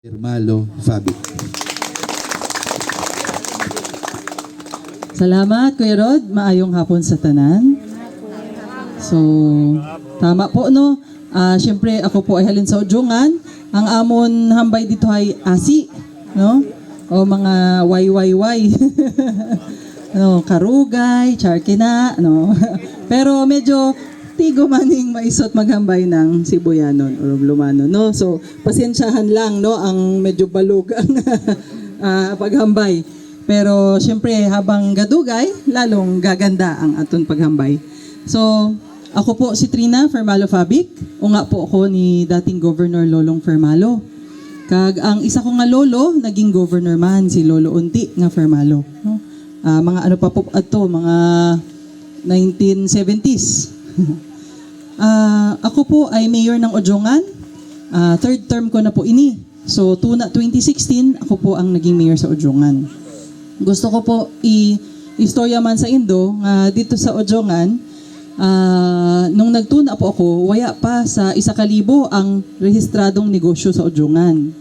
Hermalo Fabi. Salamat, Kuya Rod. Maayong hapon sa tanan. So, tama po, no? Ah, Siyempre, ako po ay halin sa. Ang amon hambay dito ay asi, no? O mga YYY. no, karugay, charkina, no? Pero medyo tigo maning maisot maghambay ng Sibuyanon o Lumano, no? So, pasensyahan lang, no? Ang medyo balog ang ah, paghambay. Pero syempre habang gadugay, lalong gaganda ang aton paghambay. So, ako po si Trina Fermalo Fabic. Unga po ako ni dating Governor Lolong Fermalo. Kag ang isa ko nga lolo, naging governor man, si Lolo Unti nga Fermalo. No? Ah, mga ano pa po ato, mga 1970s. Ah, ako po ay mayor ng Ojongan. Ah, third term ko na po ini. So, tuna 2016, ako po ang naging mayor sa Ojongan gusto ko po i istorya man sa Indo nga dito sa Ojongan ah, nung nagtuna po ako waya pa sa isa kalibo ang rehistradong negosyo sa Ojongan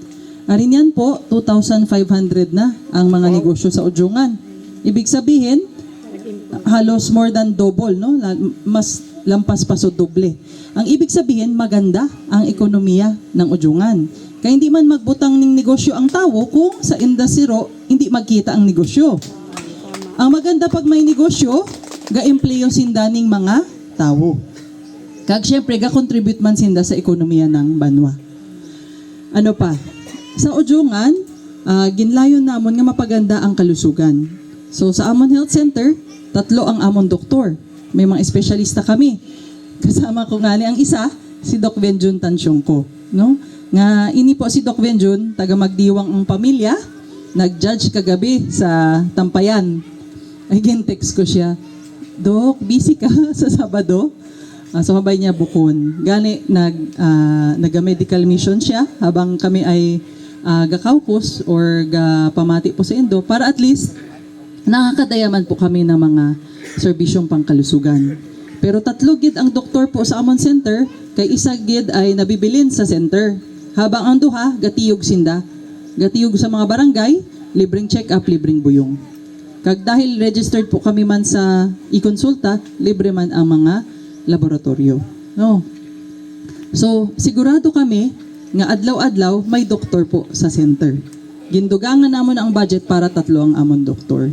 arin yan po 2,500 na ang mga negosyo sa Ojongan ibig sabihin halos more than double no? Mas lampas pa so doble ang ibig sabihin maganda ang ekonomiya ng Ujungan. Kaya hindi man magbutang ng negosyo ang tao kung sa indasiro hindi magkita ang negosyo. Ang maganda pag may negosyo ga-empleyo sinda ning mga tao. Kag syempre ga-contribute man sinda sa ekonomiya ng banwa. Ano pa? Sa Ujungan ah, ginlayon namon nga mapaganda ang kalusugan. So sa Amon Health Center tatlo ang amon doktor may mga espesyalista kami. Kasama ko nga ang isa si Doc Benjun Tansyongko no? Nga ini po si Doc Benjun taga magdiwang ang pamilya. Nag-judge kagabi sa Tampayan. Again text ko siya Doc busy ka sa Sabado? Ah, so habay niya bukon. Gani nag ah, naga-medical mission siya habang kami ay uh, gakaukos or gapamati po sa Indo para at least nakakadayaman po kami ng mga serbisyong pangkalusugan. Pero tatlo gid ang doktor po sa Amon Center kay isa gid ay nabibilin sa center. Habang ang duha gatiyog sinda. Gatiyog sa mga barangay, libreng check-up, libreng buyong. Kag dahil registered po kami man sa e-consulta, libre man ang mga laboratorio. No. So, sigurado kami nga adlaw-adlaw may doktor po sa center. Gindugangan namon ang budget para tatlo ang amon doktor.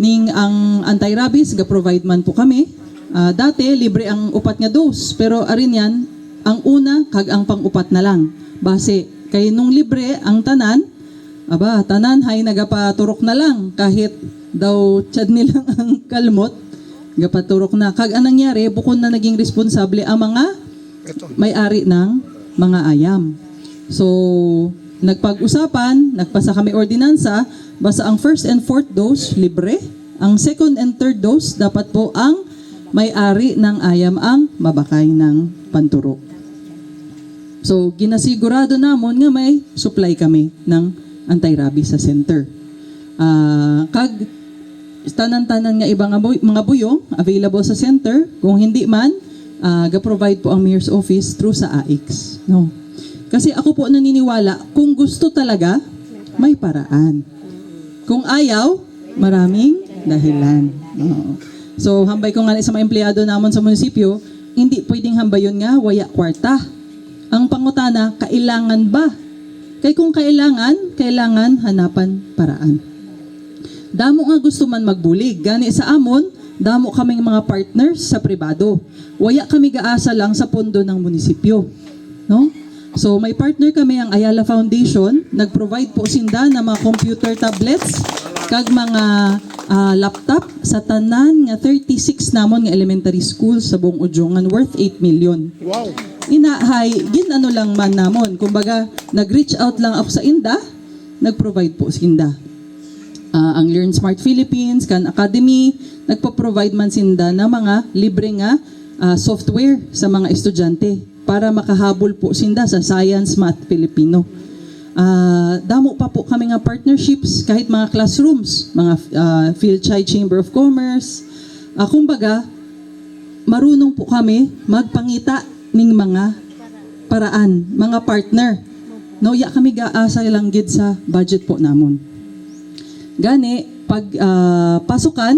Ning ang anti-rabies ga-provide man po kami. Ah, dati libre ang upat nga dose, pero arin yan ang una kag ang pang-upat na lang. Base kay nung libre ang tanan, aba tanan hay nagapaturok na lang kahit daw tiyad nilang ang kalmot gapaturok na kag anong nangyari bukod na naging responsable ang mga may-ari ng mga ayam. So, nagpag-usapan, nagpasa kami ordinansa, basta ang first and fourth dose, libre. Ang second and third dose, dapat po ang may-ari ng ayam ang mabakay ng panturok. So, ginasigurado namon nga may supply kami ng anti-rabies sa center. Ah, kag tanan-tanan nga ibang mga buy- mga buyong available sa center. Kung hindi man, ah, ga-provide po ang mayor's office through sa AX. No. Kasi ako po naniniwala, kung gusto talaga, may paraan. Kung ayaw, maraming dahilan. So, hambay ko nga sa mga empleyado namon sa munisipyo, hindi pwedeng hambayon nga, waya kwarta. Ang pangutana, kailangan ba? Kay kung kailangan, kailangan hanapan paraan. Damo nga gusto man magbulig. Gani sa amon, damo kaming mga partners sa pribado. Waya kami gaasa lang sa pondo ng munisipyo. No? So may partner kami ang Ayala Foundation, nag-provide po sinda ng mga computer tablets kag mga ah, laptop sa tanan nga 36 namon nga elementary school sa buong Ujungan worth 8 million. Wow. Inahay, ginano lang man namon. Kumbaga, nag-reach out lang ako sa INDA, nag-provide po sa INDA. Ah, ang Learn Smart Philippines, Khan Academy, nagpo-provide man sinda ng mga libre nga ah, software sa mga estudyante para makahabol po sinda sa Science, Math, Filipino. Ah, damo pa po kami nga partnerships kahit mga classrooms, mga ah, Philchai Chamber of Commerce. Ah, kumbaga, marunong po kami magpangita ning mga paraan, mga partner No, ya kami gaasa lang gid sa budget po namon. Gani, pag ah, pasukan,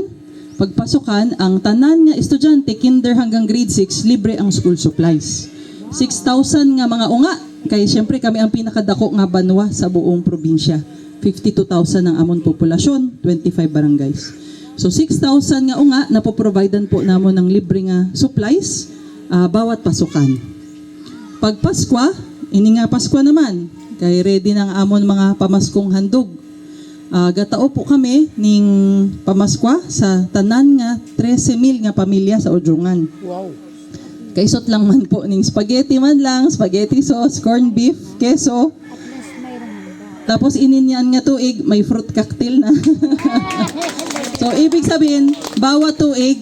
pagpasukan, ang tanan nga estudyante, kinder hanggang grade 6, libre ang school supplies. 6,000 nga mga unga, kay siyempre kami ang pinakadako nga banwa sa buong probinsya. 52,000 ang amon populasyon, 25 barangays. So 6,000 nga unga, napoprovidean po namon ng libre nga supplies ah, bawat pasukan. Pag Paskwa, ini nga Paskwa naman, kay ready ang amon mga pamaskong handog. Ah, gatao po kami ning pamaskwa sa tanan nga 13,000 nga pamilya sa Ujungan. Wow. Kaisot lang man po ning spaghetti man lang, spaghetti sauce, corned beef, keso. Tapos ininyan nga tuig, may fruit cocktail na. so ibig sabihin, bawat tuig,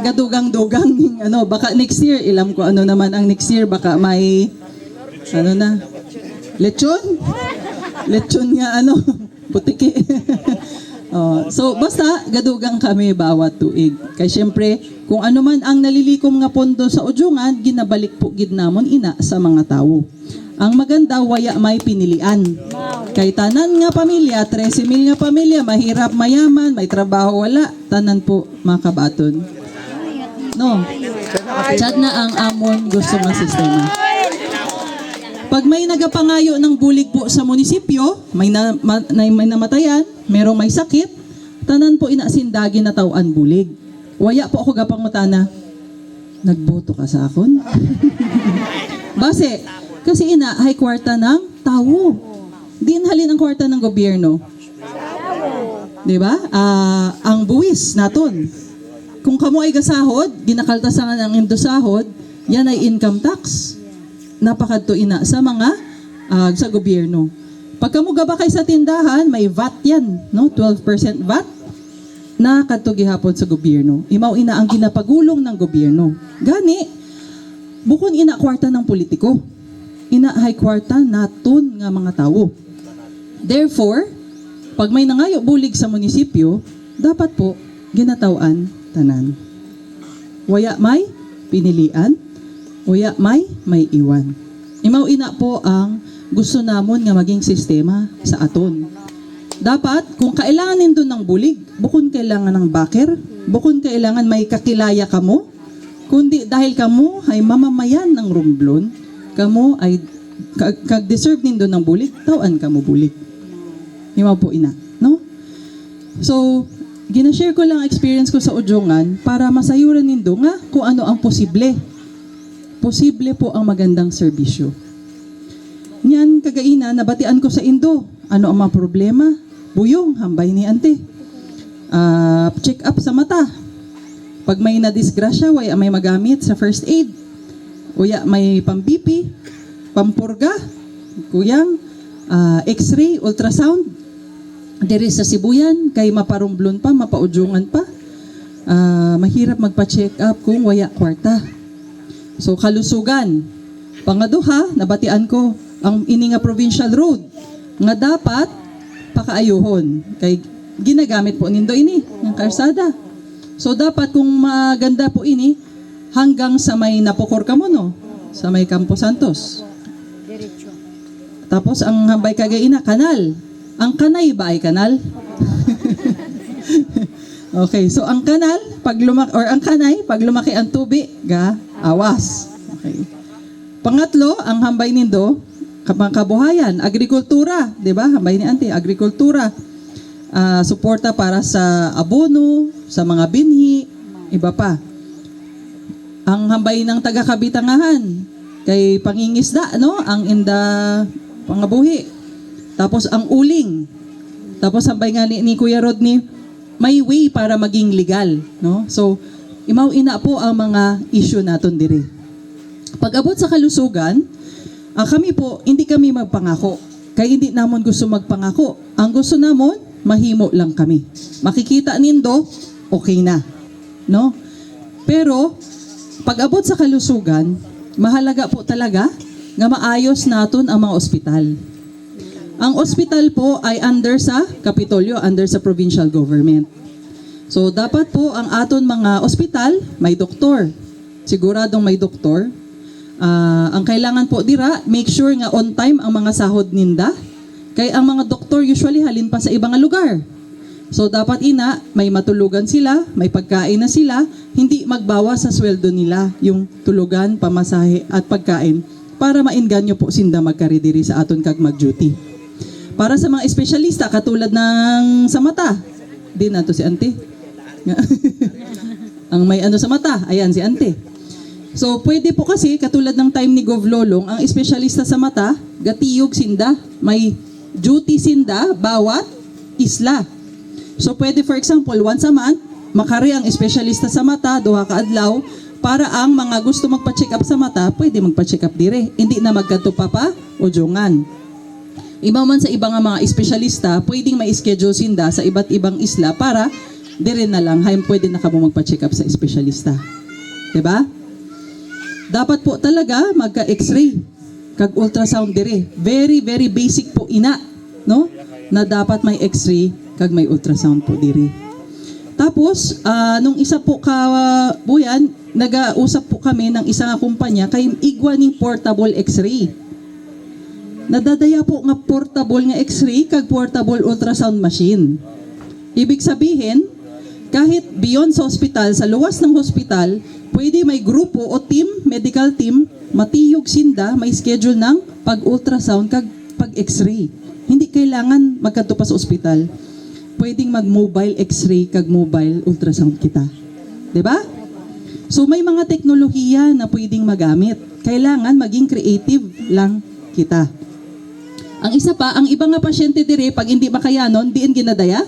gadugang-dugang ning ano, baka next year, ilam ko ano naman ang next year, baka may ano na, lechon? Lechon nga ano, butiki. oh, so basta gadugang kami bawat tuig. Kay syempre, kung ano man ang nalilikom nga pondo sa ujungan, ginabalik po gid namon ina sa mga tawo. Ang maganda waya may pinilian. Kay tanan nga pamilya, 13 mil nga pamilya, mahirap mayaman, may trabaho wala, tanan po makabaton. No. Chat na ang amon gusto nga sistema. Pag may nagapangayo ng bulig po sa munisipyo, may, na, ma, may namatayan, merong may sakit, tanan po inasindagi na tauan bulig. Waya po ako gapang matana, nagboto ka sa akon? Base, kasi ina, high kwarta ng tawo. Di halin ang kwarta ng gobyerno. Di ba? Ah, ang buwis naton. Kung kamo ay gasahod, ginakaltasan ang indosahod, yan ay income tax. Napakadto ina sa mga ah, sa gobyerno. Pag kamo gaba kay sa tindahan, may VAT yan, no? 12% VAT na kadto sa gobyerno. Imaw ina ang ginapagulong ng gobyerno. Gani, bukon ina kwarta ng politiko. Ina high kwarta naton nga mga tawo. Therefore, pag may nangayo bulig sa munisipyo, dapat po ginatawan tanan. Waya may pinilian, waya may may iwan. Imaw ina po ang gusto namon nga maging sistema sa aton. Dapat, kung kailangan nindo ng bulig, bukon kailangan ng baker, bukon kailangan may kakilaya kamo, kundi dahil kamo ay mamamayan ng rumblon, kamo ay kag, kag deserve nindo ng bulig, tawan kamo bulig. Himaw po ina, no? So, ginashare ko lang ang experience ko sa Ujungan para masayuran nindo nga kung ano ang posible. Posible po ang magandang serbisyo. Niyan, kagaina, nabatian ko sa Indo. Ano ang mga problema? Buyong, hambay ni ante. Ah, check up sa mata. Pag may nadisgrasya, way may magamit sa first aid. Uya, may pambipi, pampurga, kuyang, ah, x-ray, ultrasound. Diri sa Sibuyan, kay maparumblon pa, mapaujungan pa. Ah, mahirap magpa-check up kung waya kwarta. So kalusugan. Pangaduha, nabatian ko ang ini nga provincial road nga dapat pakaayuhon kay ginagamit po nindo ini ng karsada. So dapat kung maganda po ini hanggang sa may napokor ka mo no sa may Campo Santos. Tapos ang hambay kagaina kanal. Ang kanay ba ay kanal? okay, so ang kanal pag lumaki or ang kanay pag lumaki ang tubig ga awas. Okay. Pangatlo, ang hambay nindo kapang kabuhayan, agrikultura, 'di ba? Hambay ni Ante, agrikultura. Ah, suporta para sa abono, sa mga binhi, iba pa. Ang hambay ng taga-kabitangahan kay pangingisda, no? Ang inda pangabuhi. Tapos ang uling. Tapos hambay nga ni, ni Kuya Rodney, may way para maging legal, no? So, imaw ina po ang mga issue naton dire. Pag abot sa kalusugan, ah, kami po, hindi kami magpangako. Kaya hindi namon gusto magpangako. Ang gusto namon, mahimo lang kami. Makikita nindo, okay na. No? Pero, pag abot sa kalusugan, mahalaga po talaga nga maayos naton ang mga ospital. Ang ospital po ay under sa Kapitolyo, under sa provincial government. So dapat po ang aton mga ospital may doktor. Siguradong may doktor. Ah, ang kailangan po dira, make sure nga on time ang mga sahod ninda. Kay ang mga doktor usually halin pa sa ibang lugar. So dapat ina, may matulugan sila, may pagkain na sila, hindi magbawas sa sweldo nila yung tulugan, pamasahe at pagkain para mainganyo po sinda magkaridiri sa aton kag mag-duty. Para sa mga espesyalista katulad ng sa mata, di na to si Ante. ang may ano sa mata, ayan si Ante. So, pwede po kasi, katulad ng time ni Gov Lolong, ang espesyalista sa mata, gatiyog sinda, may duty sinda, bawat isla. So, pwede for example, once a month, makari ang espesyalista sa mata, duha ka adlaw, para ang mga gusto magpa-check up sa mata, pwede magpa-check up dire. Hindi na magkanto pa pa o jungan. Iba man sa ibang mga espesyalista, pwedeng may schedule sinda sa iba't ibang isla para dire na lang, hayang pwede na kamo magpa-check up sa espesyalista. 'Di ba? Dapat po talaga magka-x-ray kag ultrasound dire. Very very basic po ina, no? Na dapat may x-ray kag may ultrasound po dire. Tapos, ah, nung isa po ka buyan, nag-usap po kami ng isang kumpanya kay igwa ning portable x-ray. Nadadaya po nga portable nga x-ray kag portable ultrasound machine. Ibig sabihin, kahit beyond sa hospital, sa luwas ng hospital, pwede may grupo o team, medical team, matiyog sinda, may schedule ng pag-ultrasound kag pag-x-ray. Hindi kailangan magkanto pa sa ospital. Pwedeng mag-mobile x-ray kag mobile ultrasound kita. 'Di ba? So may mga teknolohiya na pwedeng magamit. Kailangan maging creative lang kita. Ang isa pa, ang iba nga pasyente dire pag hindi makayanon, diin ginadaya?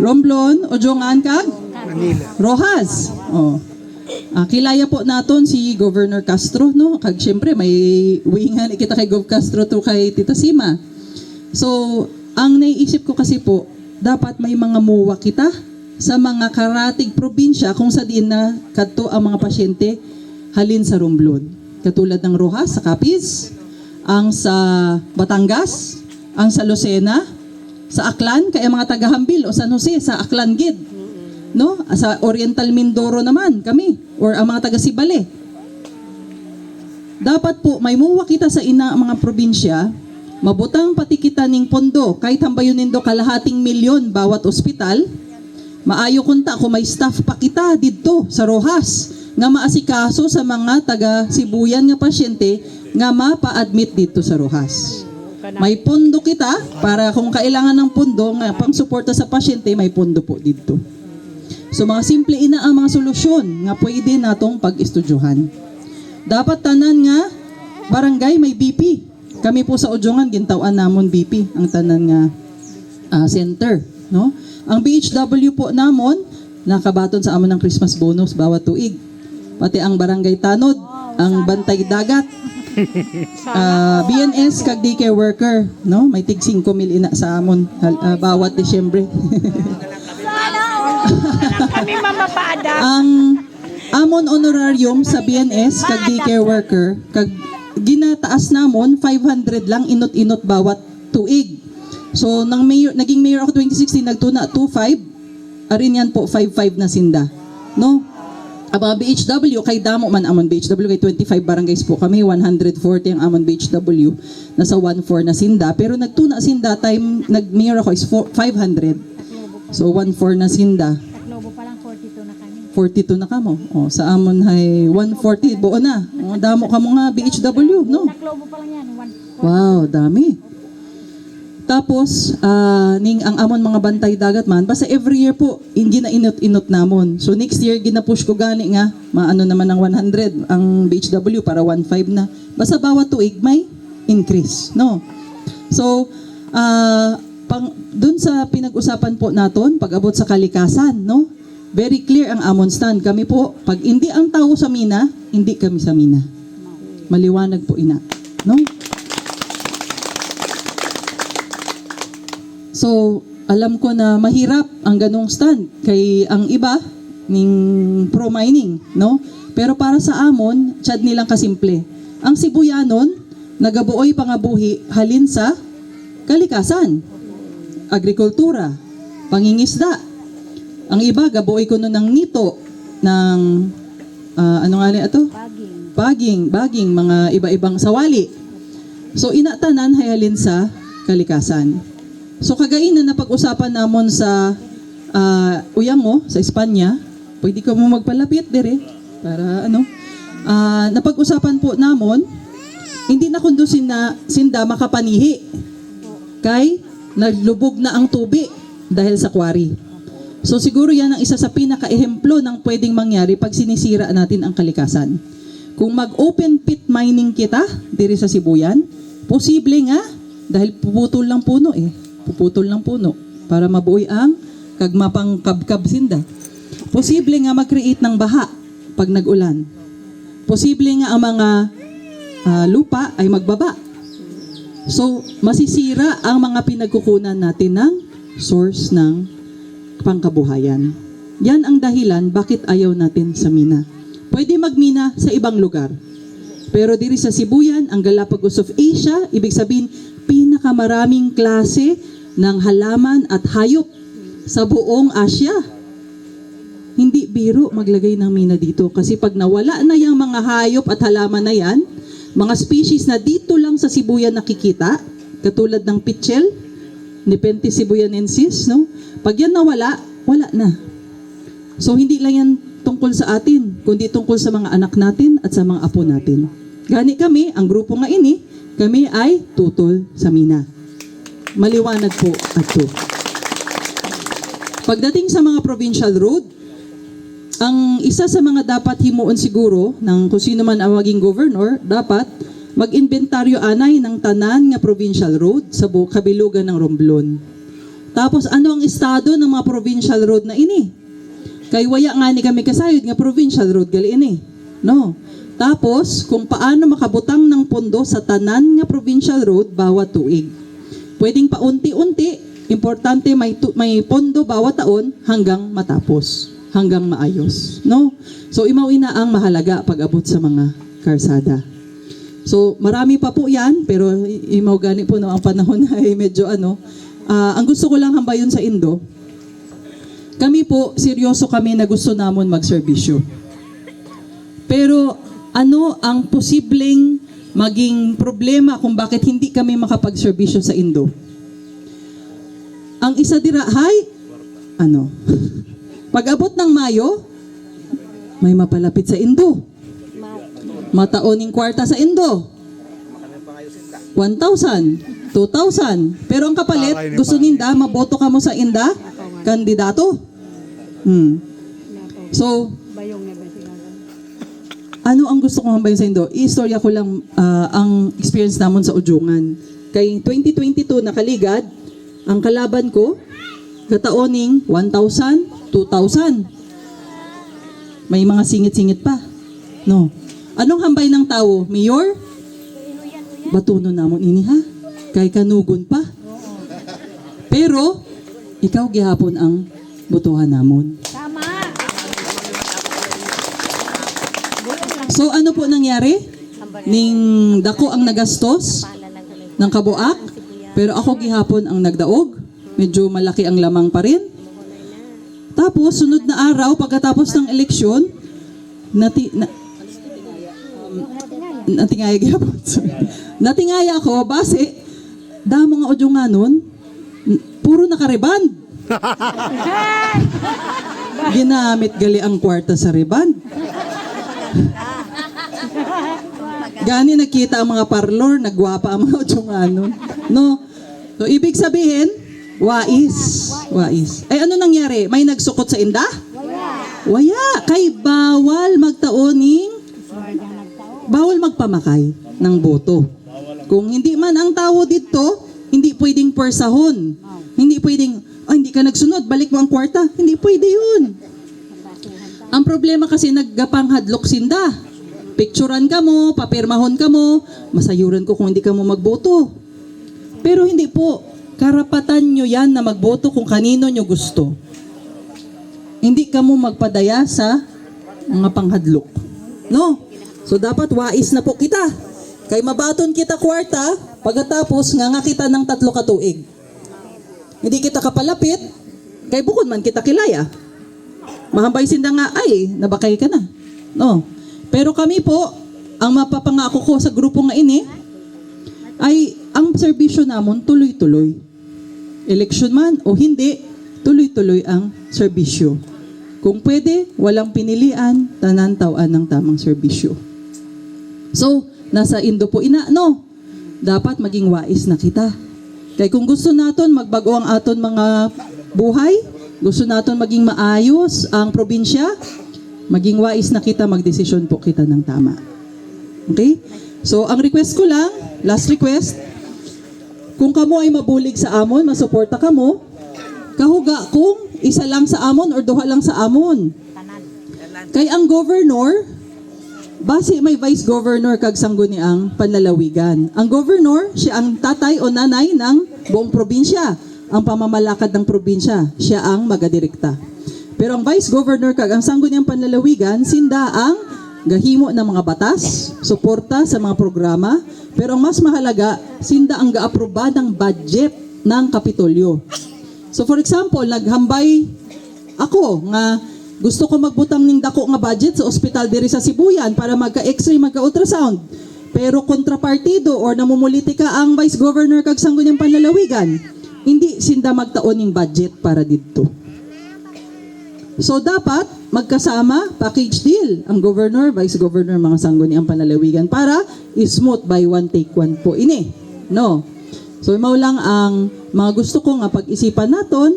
Romblon o Jongan kag? Manila. Rojas. Oh. Ah, kilaya po naton si Governor Castro, no? Kag syempre may wingan kita kay Gov Castro to kay Tita Sima. So, ang naiisip ko kasi po, dapat may mga muwa kita sa mga karatig probinsya kung sa diin na kadto ang mga pasyente halin sa Romblon. Katulad ng Rojas sa Capiz, ang sa Batangas, ang sa Lucena, sa Aklan, kaya mga taga-Hambil o San Jose sa Aklan Gid. No? Sa Oriental Mindoro naman kami or ang mga taga Sibale. Dapat po may muwa kita sa ina mga probinsya, mabutang pati ning pondo kahit hambayon nindo kalahating milyon bawat ospital. Maayo kunta kung may staff pa kita didto sa Rojas nga maasikaso sa mga taga Sibuyan nga pasyente nga mapa-admit dito sa Rojas. May pondo kita para kung kailangan ng pondo nga pang suporta sa pasyente, may pondo po dito. So mga simple ina ang mga solusyon nga pwede natong pag-estudyuhan. Dapat tanan nga barangay may BP. Kami po sa Ujongan gintawan namon BP ang tanan nga ah, center, no? Ang BHW po namon nakabaton sa amon ng Christmas bonus bawat tuig. Pati ang barangay Tanod, ang bantay dagat, Ah, BNS kag daycare worker, no? May tig 5 mil ina sa amon ah, bawat Disyembre. Kami mamapaadap. ang amon honorarium sa BNS kag daycare worker kag ginataas namon 500 lang inot-inot bawat tuig. So nang mayor, naging mayor ako 2016 nagtuna 25 arin yan po 55 na sinda. No? Mga BHW, kay damo man amon BHW, kay 25 barangays po kami, 140 ang amon BHW, nasa 14 na sinda. Pero nagtuna sinda, time nag-mayor ako is 4 500. So 14 na sinda. Taklobo pa lang 42 na kami. 42 na kamo. Oh, sa amon hay 140 buo na. Oh, damo kamo nga BHW, no? Taklobo pa lang yan. One, Wow, dami. Tapos, ah, ning ang amon mga bantay dagat man, basta every year po, hindi na inot-inot namon. So next year, ginapush ko gani nga, maano naman ng 100, ang BHW para 1.5 na. Basta bawat tuig may increase, no? So, ah, pang, dun sa pinag-usapan po naton, pag-abot sa kalikasan, no? Very clear ang amon stand. Kami po, pag hindi ang tao sa mina, hindi kami sa mina. Maliwanag po ina, no? So, alam ko na mahirap ang ganong stand kay ang iba ning pro mining, no? Pero para sa amon, chad nilang kasimple. Ang Sibuyanon, nagabuoy pangabuhi halin sa kalikasan, agrikultura, pangingisda. Ang iba gabuoy ko no ng nito ng ah, ano nga ni ato? baging. baging, baging, mga iba-ibang sawali. So inatanan hayalin sa kalikasan. So kagainan na pag-usapan namon sa uh, Uyango, sa Espanya, pwede ka mo magpalapit dire para ano. Ah, napag-usapan po namon, hindi na kundo na sinda makapanihi. Kay naglubog na ang tubi dahil sa quarry. So siguro yan ang isa sa pinaka-ehemplo ng pwedeng mangyari pag sinisira natin ang kalikasan. Kung mag-open pit mining kita diri sa Sibuyan, posible nga dahil puputol lang puno eh. Puputol lang puno para mabuoy ang kagmapang kabkab sinda. Posible nga mag-create ng baha pag nag-ulan. Posible nga ang mga ah, lupa ay magbaba. So, masisira ang mga pinagkukunan natin ng source ng pangkabuhayan. Yan ang dahilan bakit ayaw natin sa mina. Pwede magmina sa ibang lugar. Pero diri sa Sibuyan, ang Galapagos of Asia, ibig sabihin, pinakamaraming klase ng halaman at hayop sa buong Asia. Hindi biro maglagay ng mina dito kasi pag nawala na yung mga hayop at halaman na yan, mga species na dito lang sa Sibuyan nakikita, katulad ng pitchel, Nepenthes sibuyanensis, no? Pag yan nawala, wala na. So hindi lang yan tungkol sa atin, kundi tungkol sa mga anak natin at sa mga apo natin. Gani kami, ang grupo nga ini, kami ay tutol sa mina. Maliwanag po at to. Pagdating sa mga provincial road, ang isa sa mga dapat himuon siguro ng kung sino man ang maging governor, dapat mag-inventaryo anay ng tanan nga provincial road sa bu- kabilugan ng Romblon. Tapos ano ang estado ng mga provincial road na ini? Kay waya nga ni kami kasayod nga provincial road gali ini. No. Tapos kung paano makabutang ng pondo sa tanan nga provincial road bawat tuig. Pwedeng paunti-unti, importante may may pondo bawat taon hanggang matapos, hanggang maayos, no? So imaw ina ang mahalaga pag abot sa mga karsada. So marami pa po 'yan, pero imaw gani po no ang panahon ay medyo ano. Ah, ang gusto ko lang hambayon sa Indo, kami po, seryoso kami na gusto namon magserbisyo. Pero ano ang posibleng maging problema kung bakit hindi kami makapagserbisyo sa Indo? Ang isa dira, hay, ano? Pag abot ng Mayo, may mapalapit sa Indo. Mataoning kwarta sa Indo. 1,000, 2,000. Pero ang kapalit, gusto ninda, maboto ka mo sa Inda, kandidato. Hmm. So, ano ang gusto kong hambayin sa Indo? I-istorya ko lang ah, ang experience namon sa Ujungan. Kay 2022 nakaligad, ang kalaban ko, kataoning 1,000, 2,000. May mga singit-singit pa. No. Anong hambay ng tao? Mayor? Batuno namon ini ha? Kay kanugon pa. Pero, ikaw gihapon ang botohan namon. Tama. So ano po nangyari? Ning dako ang nagastos ng kabuak, pero ako gihapon ang nagdaog. Medyo malaki ang lamang pa rin. Tapos, sunod na araw, pagkatapos ng eleksyon, nati, na, natingaya gihapon. Sorry. natingaya ako, base, damo nga audio nga nun, puro nakariband. Ginamit gali ang kwarta sa riband. Gani nakita ang mga parlor, nagwapa ang mga utsunganon. No? So, ibig sabihin, wais. Wais. Ay, ano nangyari? May nagsukot sa inda? Waya. Kay bawal magtaoning, bawal magpamakay ng boto. Kung hindi man ang tao dito, hindi pwedeng persahon. Hindi pwedeng, oh, hindi ka nagsunod, balik mo ang kwarta. Hindi pwede yun. Ang problema kasi naggapanghadlok sinda. Picturean ka mo, papirmahon ka mo, masayuran ko kung hindi ka mo magboto. Pero hindi po. Karapatan nyo yan na magboto kung kanino nyo gusto. Hindi ka mo magpadaya sa mga panghadlok. No? So dapat wais na po kita. Kay mabaton kita kwarta, pagkatapos nga nga kita ng tatlo katuig. Hindi kita kapalapit, kay bukod man kita kilaya. Mahambay sinda nga, ay, nabakay ka na. No. Pero kami po, ang mapapangako ko sa grupo nga ini ay ang serbisyo namon tuloy-tuloy. Eleksyon man o hindi, tuloy-tuloy ang serbisyo. Kung pwede, walang pinilian, tanan tawaan ng tamang serbisyo. So, nasa Indo po ina, no? Dapat maging wais na kita. Kaya kung gusto naton magbago ang aton mga buhay, gusto naton maging maayos ang probinsya, maging wais na kita, magdesisyon po kita ng tama. Okay? So, ang request ko lang, last request, kung kamo ay mabulig sa amon, masuporta kamo, kahuga kung isa lang sa amon or duha lang sa amon. Kay ang governor, base may vice governor kag sangguni ang panlalawigan. Ang governor, siya ang tatay o nanay ng buong probinsya. Ang pamamalakad ng probinsya, siya ang magadirekta. Pero ang vice governor kag ang sangguni ang panlalawigan, sinda ang gahimo ng mga batas, suporta sa mga programa, pero ang mas mahalaga, sinda ang gaaproba ng budget ng Kapitolyo. So for example, naghambay ako nga gusto ko magbutang ning dako nga budget sa ospital diri sa Sibuyan para magka-x-ray, magka-ultrasound. Pero kontrapartido or namumulitika ang Vice Governor kag sangguniang panlalawigan, hindi sinda magtaon ning budget para didto. So dapat magkasama package deal ang governor, vice governor, mga sangguni ang panlalawigan para smooth by one take one po ini. No. So mao lang ang mga gusto ko nga pag-isipan naton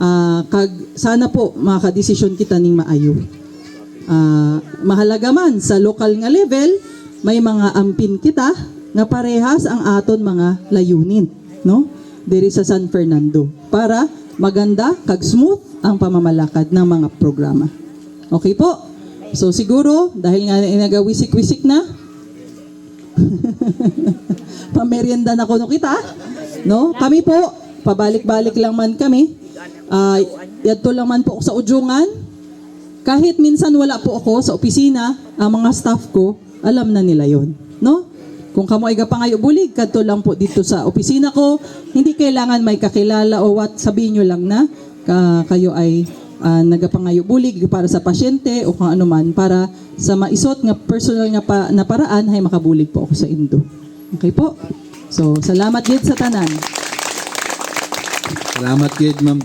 ah, kag sana po makadesisyon kita ning maayo. Ah, mahalaga man sa local nga level may mga ampin kita nga parehas ang aton mga layunin, no? Diri sa San Fernando para maganda kag smooth ang pamamalakad ng mga programa. Okay po? So siguro dahil nga nagawisik-wisik na pamerienda na kuno kita, no? Kami po pabalik-balik lang man kami. Ah, yadto lang man po sa ujungan. Kahit minsan wala po ako sa opisina, ang mga staff ko, alam na nila yon, no? Kung kamo ay gapangayo bulig, kadto lang po dito sa opisina ko, hindi kailangan may kakilala o what, sabihin nyo lang na ka, kayo ay ah, nagapangayo bulig para sa pasyente o kung ano man para sa maisot nga personal nga pa, na paraan ay makabulig po ako sa Indo. Okay po? So, salamat din sa tanan. Salamat kid Ma'am